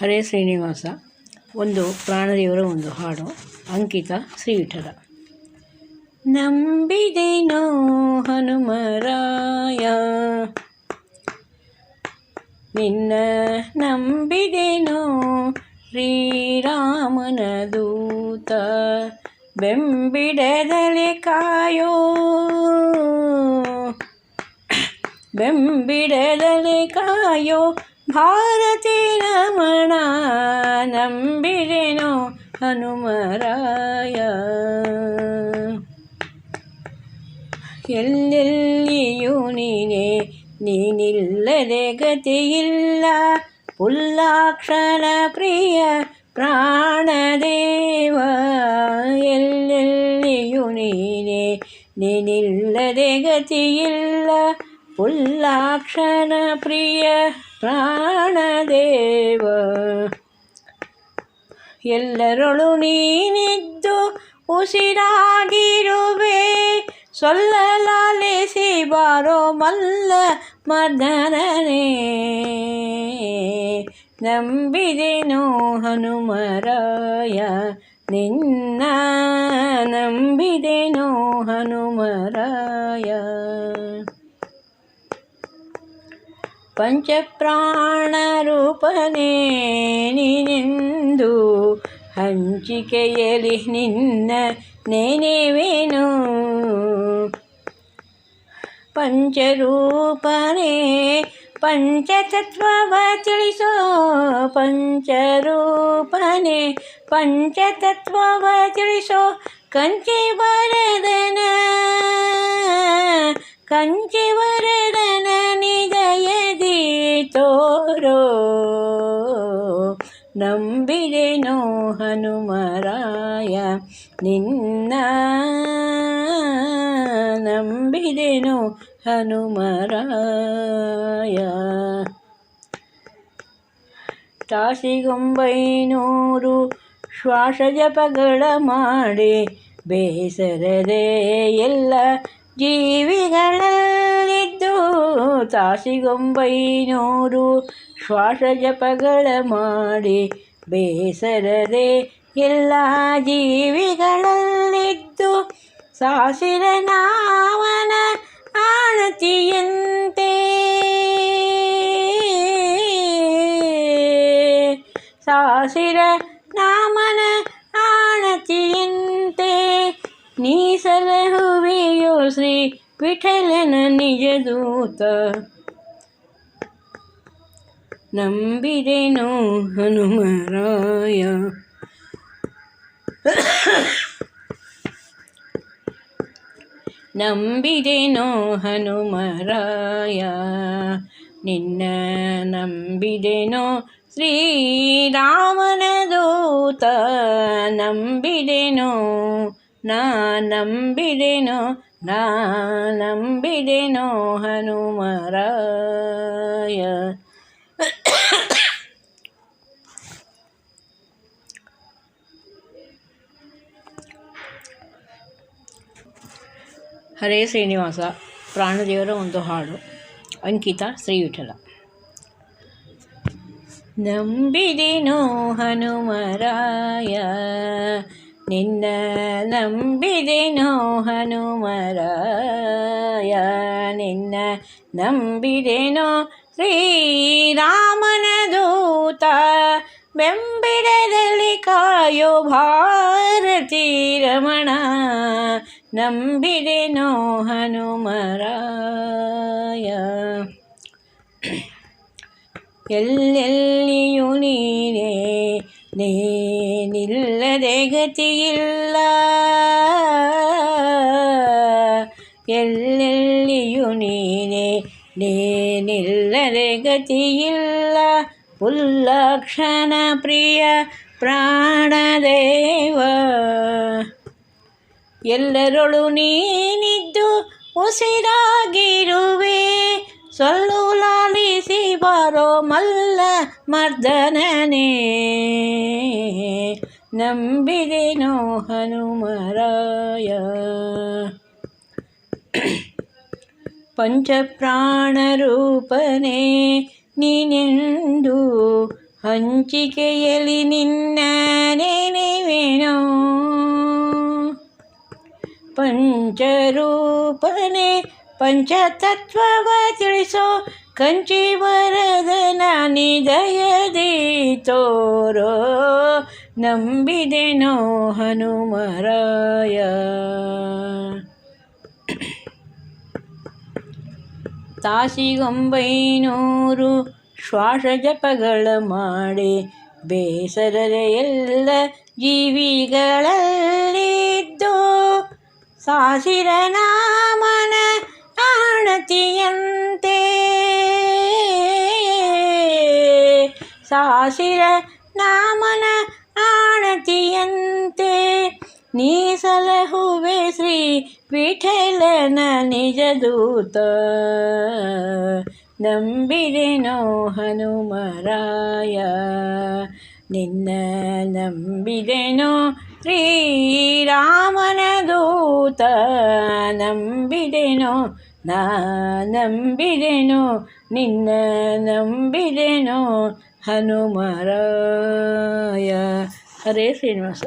ಹರೇ ಶ್ರೀನಿವಾಸ, ಒಂದು ಪ್ರಾಣದೇವರ ಒಂದು ಹಾಡು, ಅಂಕಿತ ಶ್ರೀವಿಠಲ ನಂಬಿದೆನೋ ಹನುಮರಾಯ, ನಿನ್ನ ನಂಬಿದೆನೋ ಶ್ರೀರಾಮನ ದೂತ, ಬೆಂಬಿಡದಲೆ ಕಾಯೋ ಬೆಂಬಿಡದಲೆ ಕಾಯೋ ಭಾರತಿ ರಮಣ ನಂಬಿದೆನೋ ಹನುಮರಾಯ ಎಲ್ಲೆಲ್ಲಿಯೂ ನೀನೆ ನೀನಿಲ್ಲದೆ ಗತಿಯಿಲ್ಲ ಪುಲ್ಲಾಕ್ಷರ ಪ್ರಿಯ ಪ್ರಾಣದೇವ ಎಲ್ಲೆಲ್ಲಿಯೂ ನೀನೆ ನೀನಿಲ್ಲದೆ ಗತಿಯಿಲ್ಲ ಪುಲ್ಲಾಕ್ಷರ ಪ್ರಿಯ ಪ್ರಾಣದೇವ ಎಲ್ಲರೊಳು ನೀನಿದ್ದು ಉಸಿರಾಗಿರುವೆ ಸೊಲ್ಲಲಾಲಿಸಿ ಬಾರೋ ಮಲ್ಲ ಮರ್ದನನೇ ನಂಬಿದೆನೋ ಹನುಮರಾಯ ನಿನ್ನ ನಂಬಿದೆನೋ ಹನುಮರಾಯ ಪಂಚಪ್ರಾಣ ರೂಪನೇ ನೀನೆಂದು ಹಂಚಿಕೆಯಲಿ ನಿನ್ನ ನೆನೆವೇನು ಪಂಚರೂಪನೇ ಪಂಚತತ್ವವ ತಿಳಿಸೋ ಪಂಚರೂಪನೇ ಪಂಚತತ್ವವ ತಿಳಿಸೋ ಕಂಚಿ ವರದನ ಕಂಚಿ ವರದನ ನಿಜಯದಿ ತೋರೋ ನಂಬಿದೆನೋ ಹನುಮರಾಯ ನಿನ್ನ ನಂಬಿದೆನೋ ಹನುಮರಾಯ. ತಾಸಿಗೊಂಬೈನೂರು ಶ್ವಾಸ ಜಪಗಳ ಮಾಡಿ ಬೇಸರದೇ ಎಲ್ಲ ಜೀವಿಗಳಲ್ಲಿದ್ದು ತಾಸಿಗೊಂಬೈನೂರು ಶ್ವಾಸ ಜಪಗಳ ಮಾಡಿ ಬೇಸರದೆ ಎಲ್ಲ ಜೀವಿಗಳಲ್ಲಿದ್ದು ಸಾಸಿರ ನಾವನ ಆಣತಿಯಂತೆ. ಸಾಸಿರ ನಾಮನ ನೀ ಸಲಹುವೆಯೋ ಶ್ರೀ ವಿಠಲನ ನಿಜ ದೂತ ನಂಬಿದೆನೋ ಹನುಮರಾಯ ನಂಬಿದೆನೋ ಹನುಮರಾಯ ನಿನ್ನ ನಂಬಿದೆನೋ ಶ್ರೀರಾಮನ ದೂತ ನಂಬಿದೆನೋ ನಾ ನಂಬಿದೆನೋ ನಾ ನಂಬಿದೆನೋ ಹನುಮರಾಯ. ಹರೇ ಶ್ರೀನಿವಾಸ ಪ್ರಾಣದೇವರ ಒಂದು ಹಾಡು ಅಂಕಿತ ಶ್ರೀವಿಠಲ. ನಂಬಿದೆನೋ ಹನುಮರಾಯ ನಿನ್ನ ನಂಬಿದೆನೋ ಹನುಮರಾಯ ನಿನ್ನ ನಂಬಿದೆನೋ ಶ್ರೀರಾಮನ ದೂತ ಬೆಂಬಿಡದಲ್ಲಿ ಕಾಯೋ ಭಾರತಿ ರಮಣ ನಂಬಿದೆನೋ ಹನುಮರಾಯ ಎಲ್ಲೆಲ್ಲಿಯೂ ನೀನೇ ನೀನಿಲ್ಲದೆ ಗತಿಯಿಲ್ಲ ಎಲ್ಲೆಲ್ಲಿಯೂ ನೀನೇ ನೀನಿಲ್ಲದೆ ಗತಿಯಿಲ್ಲ ಉಲ್ಲಕ್ಷಣ ಪ್ರಿಯ ಪ್ರಾಣದೇವ ಎಲ್ಲರೊಳು ನೀನಿದ್ದು ಉಸಿರಾಗಿರುವೆ ಸೊಲ್ಲು ಲಾಲಿಸಿ ಬಾರೋ ಮಲ್ಲ ಮರ್ದನನೇ ನಂಬಿದೆನೋ ಹನುಮರಾಯ. ಪಂಚಪ್ರಾಣರೂಪನೇ ನೀನೆಂದು ಹಂಚಿಕೆಯಲ್ಲಿ ನಿನ್ನ ನೆನೆವೇನೋ ಪಂಚರೂಪನೆ ಪಂಚತತ್ವವ ತಿಳಿಸೋ ಕಂಚಿ ವರದನ ನಿದಯದಿ ತೋರೋ. ನಂಬಿದೆನೋ ಹನುಮರಾಯ ತಾಸಿಗೊಂಬೈನೂರು ಶ್ವಾಸ ಜಪಗಳ ಮಾಡಿ ಬೇಸರದ ಎಲ್ಲ ಜೀವಿಗಳಲ್ಲಿದ್ದು ಸಾಸಿರ ನಾಮನ ಆಣತಿಯಂತೆ ಸಾಸಿರ ನಾಮನ ಆಣತಿಯಂತೆ ನೀ ಸಲಹುವೆ ಶ್ರೀ ವಿಠಲನ ನಿಜ ದೂತ ನಂಬಿದೆನೋ ಹನುಮರಾಯ ನಿನ್ನ ನಂಬಿದೆನೋ ಶ್ರೀರಾಮನ ದೂತ ನಂಬಿದೆನೋ ನಾ ನಂಬಿದೆನೋ ನಿನ್ನ ನಂಬಿದೆನೋ ಹನುಮರಾಯ ಹರೇ ಶ್ರೀನಿವಾಸ